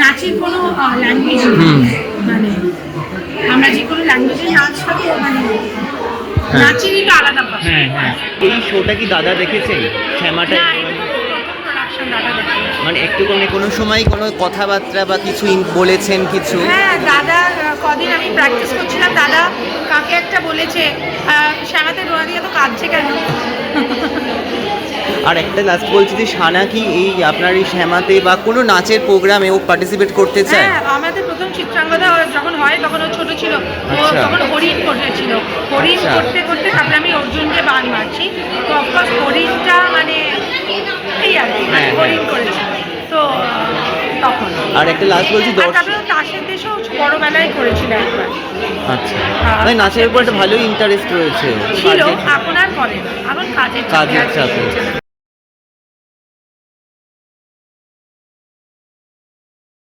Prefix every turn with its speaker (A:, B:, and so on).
A: নাচের কোনো ল্যাঙ্গুয়েজ মানে আমরা যে কোনো ল্যাঙ্গুয়েজে নাচ হবে মানে নাচেরই তো আলাদা
B: হ্যাঁ হ্যাঁ। এই শোটা কি দাদা দেখেছেন শ্যামাটা মানে একটু কোনো কোনো সময় কোনো কথাবার্তা বা কিছু বলেছেন কিছু?
A: হ্যাঁ দাদা কদিন আমি প্র্যাকটিস করছিলাম। দাদা কাকে একটা বলেছে শ্যামাতে ডোনা দিয়ে তো কাঁদছে কেন?
B: আর একটা লাস্ট বলছি যে সানা কি এই আপনার এই শ্যামাতে বা কোনো নাচের প্রোগ্রামে ও পার্টিসিপেট করতে চায়?
A: হ্যাঁ আমাদের প্রথম চিত্রাঙ্গদা যখন হয় তখন ও ছোট ছিল। ও
B: আচ্ছা।
A: তখন হরিণ করেছিল হরিণ
B: আচ্ছা।
A: করতে করতে তারপরে আমি অর্জুনকে বান মারছি। তো অফকোর্স হরিণটা মানে এই আর কি মানে
B: হ্যাঁ,
A: হরিণ
B: হ্যাঁ।
A: করেছে। তো তখন।
B: আর একটা লাস্ট বলছি
A: তারপরে তাসের দেশেও বড়বেলায় করেছিল একবার।
B: আচ্ছা।
A: হ্যাঁ।
B: মানে নাচের উপর একটা ভালোই ইন্টারেস্ট রয়েছে।
A: ছিল এখন আর করে এখন কাজের চাপে
B: চাপে।